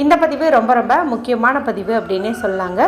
இந்த பதிவு ரொம்ப ரொம்ப முக்கியமான பதிவு அப்படின்னே சொல்லாங்க.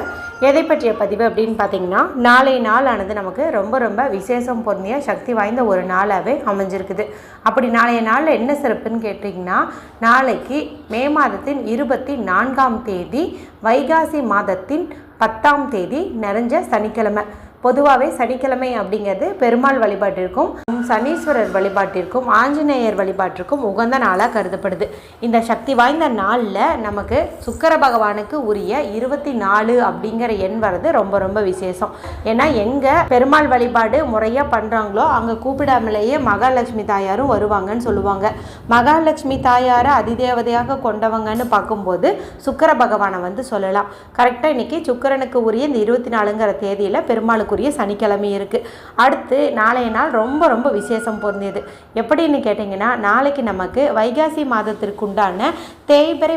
எதை பற்றிய பதிவு அப்படின்னு பார்த்தீங்கன்னா நாளை நாளானது நமக்கு ரொம்ப ரொம்ப விசேஷம் பொருந்திய சக்தி வாய்ந்த ஒரு நாளாகவே அமைஞ்சிருக்குது. அப்படி நாளைய நாளில் என்ன சிறப்புன்னு கேட்டிங்கன்னா நாளைக்கு மே மாதத்தின் இருபத்தி நான்காம் தேதி வைகாசி மாதத்தின் பத்தாம் தேதி நிறைஞ்ச சனிக்கிழமை. பொதுவாகவே சனிக்கிழமை அப்படிங்கிறது பெருமாள் வழிபாட்டிற்கும் சனீஸ்வரர் வழிபாட்டிற்கும் ஆஞ்சநேயர் வழிபாட்டிற்கும் உகந்த நாளாக கருதப்படுது. இந்த சக்தி வாய்ந்த நாளில் நமக்கு சுக்கர பகவானுக்கு உரிய இருபத்தி நாலு அப்படிங்கிற எண் வர்றது ரொம்ப ரொம்ப விசேஷம். ஏன்னா எங்கே பெருமாள் வழிபாடு முறையாக பண்ணுறாங்களோ அங்கே கூப்பிடாமலேயே மகாலட்சுமி தாயாரும் வருவாங்கன்னு சொல்லுவாங்க. மகாலட்சுமி தாயாரை அதிதேவதையாக கொண்டவங்கன்னு பார்க்கும்போது சுக்கர பகவானை வந்து சொல்லலாம். கரெக்டாக இன்னைக்கு சுக்கரனுக்கு உரிய இந்த இருபத்தி நாலுங்கிற தேதியில் பெருமாளுக்கு பெருமாளுக்குரிய சனிக்கிழமை இருக்குது அடுத்து நாளைய நாள் ரொம்ப ரொம்ப விசேஷம் பொருந்தியது. எப்படின்னு கேட்டிங்கன்னா நாளைக்கு நமக்கு வைகாசி மாதத்திற்கு உண்டான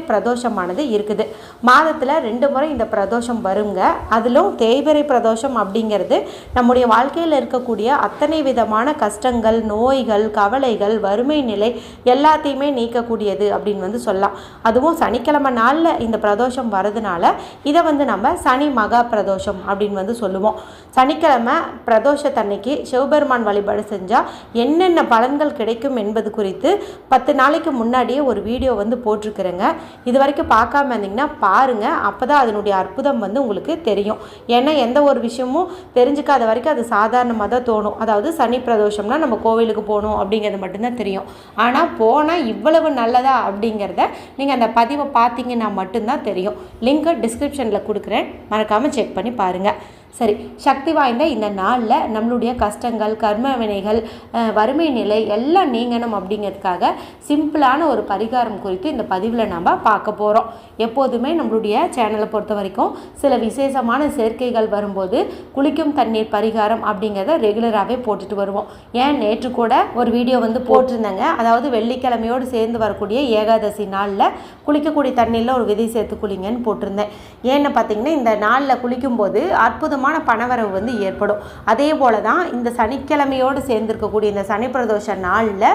பிரதோஷமானது இருக்குது. மாதத்தில் ரெண்டு முறை இந்த பிரதோஷம் வருங்க. அதிலும் தேய்பிறை பிரதோஷம் அப்படிங்கிறது நம்முடைய வாழ்க்கையில் இருக்கக்கூடிய அத்தனை விதமான கஷ்டங்கள் நோய்கள் கவலைகள் வறுமை நிலை எல்லாத்தையுமே நீக்கக்கூடியது அப்படின்னு வந்து சொல்லலாம். அதுவும் சனிக்கிழமை நாளில் இந்த பிரதோஷம் வரதுனால இதை வந்து நம்ம சனி மகா பிரதோஷம் அப்படின்னு வந்து சொல்லுவோம். சனிக்கிழமை பிரதோஷத்தன்னைக்கு சிவபெருமான் வழிபாடு செஞ்சால் என்னென்ன பலன்கள் கிடைக்கும் என்பது குறித்து பத்து நாளைக்கு முன்னாடியே ஒரு வீடியோ வந்து போட்டிருக்கிறேங்க. இது வரைக்கும் பார்க்காம இருந்தீங்கன்னா பாருங்கள் அப்போ தான் அதனுடைய அற்புதம் வந்து உங்களுக்கு தெரியும். ஏன்னா எந்த ஒரு விஷயமும் தெரிஞ்சுக்காத வரைக்கும் அது சாதாரணமாக தான் தோணும். அதாவது சனி பிரதோஷம்னா நம்ம கோவிலுக்கு போகணும் அப்படிங்கிறது மட்டும்தான் தெரியும். ஆனால் போனால் இவ்வளவு நல்லதா அப்படிங்கிறத நீங்கள் அந்த பதிவை பார்த்தீங்கன்னா மட்டும்தான் தெரியும். லிங்க்கு டிஸ்கிரிப்ஷனில் கொடுக்குறேன். மறக்காமல் செக் பண்ணி பாருங்கள் சரி சக்தி வாய்ந்த இந்த நாளில் நம்மளுடைய கஷ்டங்கள் கர்ம வினைகள் வறுமை நிலை எல்லாம் நீங்கணும் அப்படிங்கிறதுக்காக சிம்பிளான ஒரு பரிகாரம் குறித்து இந்த பதிவில் நம்ம பார்க்க போகிறோம் எப்போதுமே நம்மளுடைய சேனலை பொறுத்த வரைக்கும் சில விசேஷமான சேர்க்கைகள் வரும்போது குளிக்கும் தண்ணீர் பரிகாரம் அப்படிங்கிறத ரெகுலராகவே போட்டுட்டு வருவோம். ஏன்? நேற்று கூட ஒரு வீடியோ வந்து போட்டிருந்தேங்க. அதாவது வெள்ளிக்கிழமையோடு சேர்ந்து வரக்கூடிய ஏகாதசி நாளில் குளிக்கக்கூடிய தண்ணீரில் ஒரு விதை சேர்த்து குளிங்கன்னு போட்டிருந்தேன். ஏன்னு பார்த்தீங்கன்னா இந்த நாளில் குளிக்கும்போது அற்புதமான பணவரவு வந்து ஏற்படும். அதே போல தான் இந்த சனிக்கிழமையோடு சேர்ந்திருக்கக்கூடிய இந்த சனி பிரதோஷ நாளில்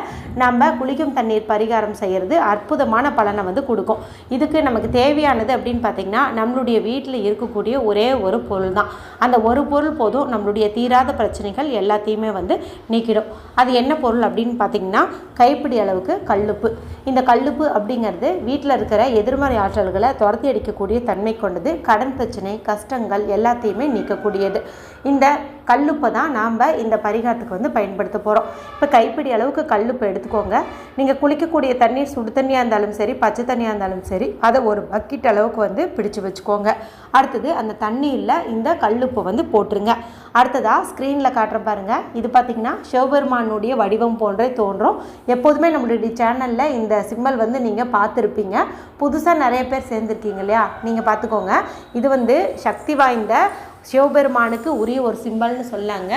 நம்ம குளிக்கும் தண்ணீர் பரிகாரம் செய்கிறது அற்புதமான பலனை வந்து கொடுக்கும். இதுக்கு நமக்கு தேவையானது அப்படின்னு பார்த்தீங்கன்னா நம்மளுடைய வீட்டில் இருக்கக்கூடிய ஒரே ஒரு பொருள் தான் அந்த ஒரு பொருள் போதும் நம்மளுடைய தீராத பிரச்சனைகள் எல்லாத்தையுமே வந்து நீக்கிடும். அது என்ன பொருள் அப்படின்னு பார்த்தீங்கன்னா கைப்பிடி அளவுக்கு கல்லுப்பு. இந்த கல்லுப்பு அப்படிங்கிறது வீட்டில் இருக்கிற எதிர்மறை ஆற்றல்களை துரத்தி அடிக்கக்கூடிய தன்மை கொண்டது. கடன் பிரச்சனை கஷ்டங்கள் எல்லாத்தையுமே இருக்கக்கூடியது இந்த கல்லுப்பை தான் நாம் இந்த பரிகாரத்துக்கு வந்து பயன்படுத்த போகிறோம் இப்போ கைப்பிடி அளவுக்கு கல்லுப்பை எடுத்துக்கோங்க. நீங்கள் குளிக்கக்கூடிய தண்ணீர் சுடு தண்ணியாக இருந்தாலும் சரி பச்சை தண்ணியாக இருந்தாலும் சரி அதை ஒரு பக்கெட் அளவுக்கு வந்து பிடிச்சு வச்சுக்கோங்க. அடுத்தது அந்த தண்ணியில் இந்த கல்லுப்பை வந்து போட்டுருங்க. அடுத்ததாக ஸ்க்ரீனில் காட்டுற பாருங்கள் இது பார்த்திங்கன்னா சிவபெருமானுடைய வடிவம் போன்றே தோன்றும். எப்போதுமே நம்மளுடைய சேனலில் இந்த சிம்பல் வந்து நீங்கள் பார்த்துருப்பீங்க. புதுசாக நிறைய பேர் சேர்ந்துருக்கீங்க இல்லையா? நீங்கள் பார்த்துக்கோங்க. இது வந்து சக்தி வாய்ந்த சிவபெருமானுக்கு உரிய ஒரு சிம்பல்னு சொல்லாங்க.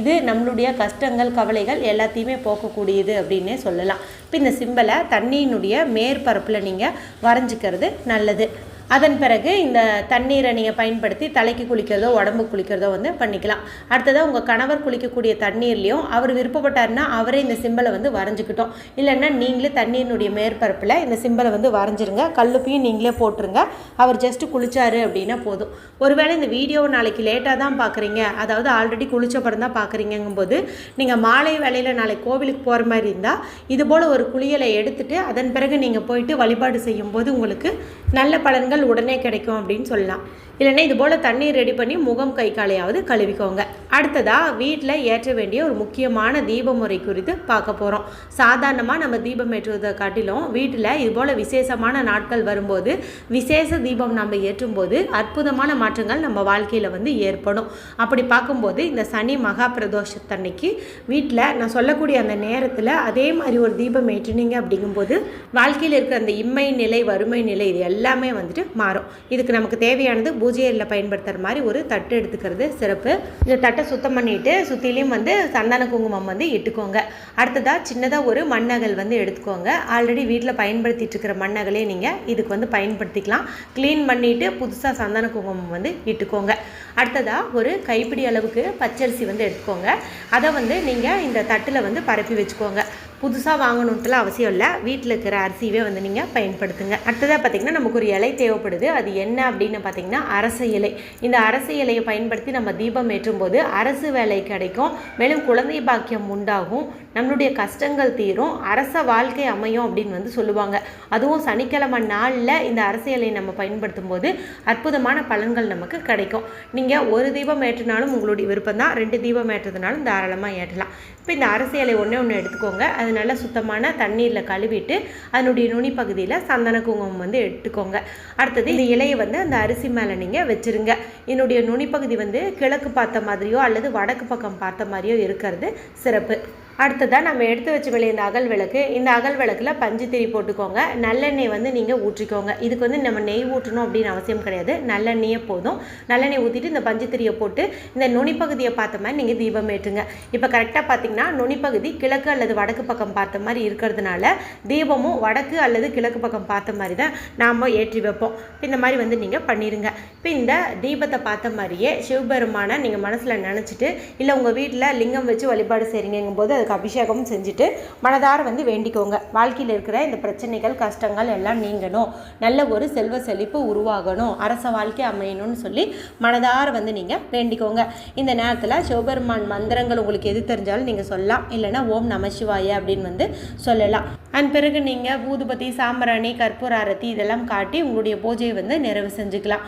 இது நம்மளுடைய கஷ்டங்கள் கவலைகள் எல்லாத்தையுமே போக்கக்கூடியது அப்படின்னே சொல்லலாம். இப்போ இந்த சிம்பலை தண்ணியினுடைய மேற்பரப்பில் நீங்கள் வரைஞ்சிக்கிறது நல்லது. அதன் பிறகு இந்த தண்ணீரை நீங்கள் பயன்படுத்தி தலைக்கு குளிக்கிறதோ உடம்பு குளிக்கிறதோ வந்து பண்ணிக்கலாம். அடுத்ததாக உங்கள் கணவர் குளிக்கக்கூடிய தண்ணீர்லேயும் அவர் விருப்பப்பட்டாருன்னா அவரே இந்த சிம்பலை வந்து வரைஞ்சிக்கிட்டோம். இல்லைன்னா நீங்களே தண்ணீரினுடைய மேற்பரப்பில் இந்த சிம்பலை வந்து வரைஞ்சிருங்க. கல்லுப்பையும் நீங்களே போட்டுருங்க. அவர் ஜஸ்ட்டு குளிச்சாரு அப்படின்னா போதும். ஒருவேளை இந்த வீடியோவை நாளைக்கு லேட்டாக தான் பார்க்குறீங்க அதாவது ஆல்ரெடி குளிச்சப்பறம் தான் பார்க்குறீங்கும்போது நீங்கள் மாலை வேலையில் நாளைக்கு கோவிலுக்கு போகிற மாதிரி இருந்தால் இது போல் ஒரு குளியலை எடுத்துகிட்டு அதன் பிறகு நீங்கள் போயிட்டு வழிபாடு செய்யும்போது உங்களுக்கு நல்ல பலன்கள் உடனே கிடைக்கும் அப்படின்னு சொல்லலாம். இல்லைன்னா இது போல் தண்ணீர் ரெடி பண்ணி முகம் கை காலையாவது கழுவிக்கோங்க. அடுத்ததாக வீட்டில் ஏற்ற வேண்டிய ஒரு முக்கியமான தீப முறை குறித்து பார்க்க போகிறோம் சாதாரணமாக நம்ம தீபம் ஏற்றுவதை காட்டிலும் வீட்டில் இது போல் விசேஷமான நாட்கள் வரும்போது விசேஷ தீபம் நம்ம ஏற்றும்போது அற்புதமான மாற்றங்கள் நம்ம வாழ்க்கையில் வந்து ஏற்படும். அப்படி பார்க்கும்போது இந்த சனி மகா பிரதோஷத்தன்னைக்கு வீட்டில் நான் சொல்லக்கூடிய அந்த நேரத்தில் அதே மாதிரி ஒரு தீபம் ஏற்றினீங்க அப்படிங்கும்போது வாழ்க்கையில் இருக்கிற அந்த இம்மை நிலை வறுமை நிலை இது எல்லாமே வந்துட்டு மாறும். இதுக்கு நமக்கு தேவையானது பூஜையில் பயன்படுத்துகிற மாதிரி ஒரு தட்டு எடுத்துக்கிறது சிறப்பு. இந்த தட்டை சுத்தம் பண்ணிவிட்டு சுற்றிலையும் வந்து சந்தான குங்குமம் வந்து இட்டுக்கோங்க. அடுத்ததாக சின்னதாக ஒரு மண்ணகல் வந்து எடுத்துக்கோங்க. ஆல்ரெடி வீட்டில் பயன்படுத்திட்டு இருக்கிற மண்ணகலே நீங்கள் இதுக்கு வந்து பயன்படுத்திக்கலாம். க்ளீன் பண்ணிவிட்டு புதுசாக சந்தான குங்குமம் வந்து இட்டுக்கோங்க. அடுத்ததாக ஒரு கைப்பிடி அளவுக்கு பச்சரிசி வந்து எடுத்துக்கோங்க. அதை வந்து நீங்கள் இந்த தட்டில் வந்து பரப்பி வச்சுக்கோங்க. புதுசாக வாங்கணுன்ட்டுலாம் அவசியம் இல்லை. வீட்டில் இருக்கிற அரிசியவே வந்து நீங்கள் பயன்படுத்துங்க. அடுத்ததாக பார்த்திங்கன்னா நமக்கு ஒரு இலை தேவைப்படுது. அது என்ன அப்படின்னு பார்த்தீங்கன்னா அரச இலை. இந்த அரச இலையை பயன்படுத்தி நம்ம தீபம் ஏற்றும் போது அரசு வேலை கிடைக்கும். மேலும் குழந்தை பாக்கியம் உண்டாகும். நம்மளுடைய கஷ்டங்கள் தீரும். அரச வாழ்க்கை அமையும் அப்படின்னு வந்து சொல்லுவாங்க. அதுவும் சனிக்கிழமை நாளில் இந்த அரச இலையை நம்ம பயன்படுத்தும் போது அற்புதமான பலன்கள் நமக்கு கிடைக்கும். நீங்கள் ஒரு தீபம் ஏற்றினாலும் உங்களுடைய விருப்பம் தான் ரெண்டு தீபம் ஏற்றுறதுனாலும் தாராளமாக ஏற்றலாம். இப்போ இந்த அரசு இலை ஒன்றே ஒன்று எடுத்துக்கோங்க. அது அது நல்லா சுத்தமான தண்ணீரில் கழுவிட்டு அதனுடைய நுனி பகுதியில் சந்தன குங்குமம் வந்து எடுத்துக்கோங்க. அடுத்தது இந்த இலையை வந்து அந்த அரிசி மேலே நீங்கள் வச்சுருங்க. என்னுடைய நுனிப்பகுதி வந்து கிழக்கு பார்த்த மாதிரியோ அல்லது வடக்கு பக்கம் பார்த்த மாதிரியோ இருக்கிறது சிறப்பு. அடுத்ததாக நம்ம எடுத்து வச்சு வெளியே இந்த அகல் விளக்கு. இந்த அகல் விளக்கில் பஞ்சு திரி போட்டுக்கோங்க. நல்லெண்ணெய் வந்து நீங்கள் ஊற்றிக்கோங்க. இதுக்கு வந்து நம்ம நெய் ஊற்றணும் அப்படின்னு அவசியம் கிடையாது. நல்லெண்ணெயே போதும். நல்லெண்ணெய் ஊற்றிட்டு இந்த பஞ்சு திரியை போட்டு இந்த நுனிப்பகுதியை பார்த்த மாதிரி நீங்கள் தீபம் ஏற்றுங்க. இப்போ கரெக்டாக பார்த்தீங்கன்னா நுனிப்பகுதி கிழக்கு அல்லது வடக்கு பக்கம் பார்த்த மாதிரி இருக்கிறதுனால தீபமும் வடக்கு அல்லது கிழக்கு பக்கம் பார்த்த மாதிரி தான் நாம் ஏற்றி வைப்போம். இந்த மாதிரி வந்து நீங்கள் பண்ணிடுங்க இப்போ இந்த தீபத்தை பார்த்த மாதிரியே சிவபெருமானை நீங்கள் மனசில் நினச்சிட்டு இல்லை உங்கள் வீட்டில் லிங்கம் வச்சு வழிபாடு செய்கிறீங்கும்போது அது அதுக்கு அபிஷேகம் செஞ்சுட்டு மனதார வந்து வேண்டிக்கோங்க. வாழ்க்கையில் இருக்கிற இந்த பிரச்சனைகள் கஷ்டங்கள் எல்லாம் நீங்கணும். நல்ல ஒரு செல்வ செழிப்பு உருவாகணும். அரச வாழ்க்கை அமையணும்னு சொல்லி மனதார வந்து நீங்கள் வேண்டிக்கோங்க. இந்த நேரத்தில் சிவபெருமான் மந்திரங்கள் உங்களுக்கு எது தெரிஞ்சாலும் நீங்கள் சொல்லலாம். இல்லைன்னா ஓம் நம சிவாய அப்படின்னு வந்து சொல்லலாம். அண்ட் பிறகு நீங்கள் பூதுபதி சாம்பிராணி கற்பூர அரத்தி இதெல்லாம் காட்டி உங்களுடைய பூஜையை வந்து நிறைவு செஞ்சுக்கலாம்.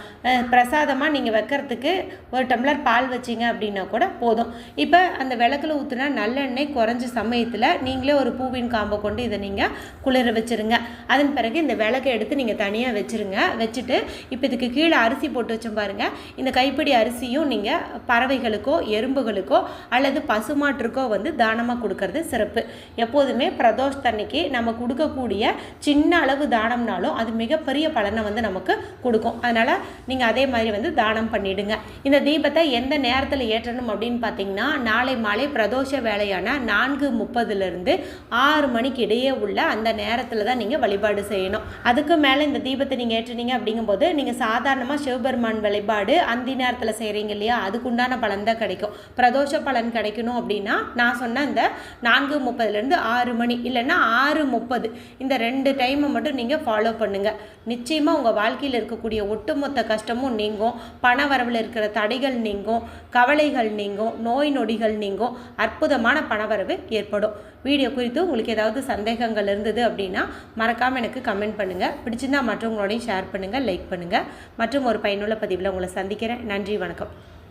பிரசாதமாக நீங்கள் வைக்கிறதுக்கு ஒரு டம்ளர் பால் வச்சிங்க அப்படின்னா கூட போதும். இப்போ அந்த விளக்கில் ஊற்றுனா நல்லெண்ணெய் குறைஞ்ச சமயத்தில் நீங்களே ஒரு பூவின் காம்பை கொண்டு இதை நீங்கள் குளிர வச்சுருங்க. அதன் பிறகு இந்த விளக்கை எடுத்து நீங்கள் தனியாக வச்சுருங்க. வச்சுட்டு இப்போ இதுக்கு கீழே அரிசி போட்டு வச்சோம் பாருங்கள் இந்த கைப்பிடி அரிசியும் நீங்கள் பறவைகளுக்கோ எறும்புகளுக்கோ அல்லது பசுமாட்டுக்கோ வந்து தானமாக கொடுக்கறது சிறப்பு. எப்போதுமே பிரதோஷ் தன்னைக்கு நம்ம கொடுக்கக்கூடிய சின்ன அளவு தானம்னாலும் அது மிகப்பெரிய பலனை வந்து நமக்கு கொடுக்கும். அதனால் நீங்கள் அதே மாதிரி வந்து தானம் பண்ணிவிடுங்க இந்த தீபத்தை எந்த நேரத்தில் ஏற்றணும் அப்படின்னு பார்த்தீங்கன்னா நாளை மாலை பிரதோஷ வேலையான நான்கு முப்பதுலேருந்து ஆறு மணிக்கு இடையே உள்ள அந்த நேரத்தில் தான் நீங்கள் வழிபாடு செய்யணும். அதுக்கு மேலே இந்த தீபத்தை நீங்கள் ஏற்றுனீங்க அப்படிங்கும்போது நீங்கள் சாதாரணமாக சிவபெருமான் வழிபாடு அந்த நேரத்தில் செய்கிறீங்க இல்லையா? அதுக்குண்டான பலன் தான் கிடைக்கும். பிரதோஷ பலன் கிடைக்கணும் அப்படின்னா நான் சொன்ன இந்த நான்கு முப்பதுலேருந்து ஆறு மணி இல்லைன்னா ஆறு முப்பது. இந்த ரெண்டு டைமை மட்டும் நீங்கள் ஃபாலோ பண்ணுங்கள் நிச்சயமாக உங்கள் வாழ்க்கையில் இருக்கக்கூடிய ஒட்டுமொத்த கஷ்டமும் நீங்கும். பண வரவில் இருக்கிற தடைகள் நீங்கும். கவலைகள் நீங்கும். நோய் நொடிகள் நீங்கும். அற்புதமான பணவரவு ஏற்படும். வீடியோ குறித்து உங்களுக்கு ஏதாவது சந்தேகங்கள் இருந்தது அப்படின்னா மறக்காமல் எனக்கு கமெண்ட் பண்ணுங்கள் பிடிச்சிருந்தா மற்றவங்களோடையும் ஷேர் பண்ணுங்கள் லைக் பண்ணுங்கள் மற்றும் ஒரு பயனுள்ள பதிவில் உங்களை சந்திக்கிறேன். நன்றி வணக்கம்.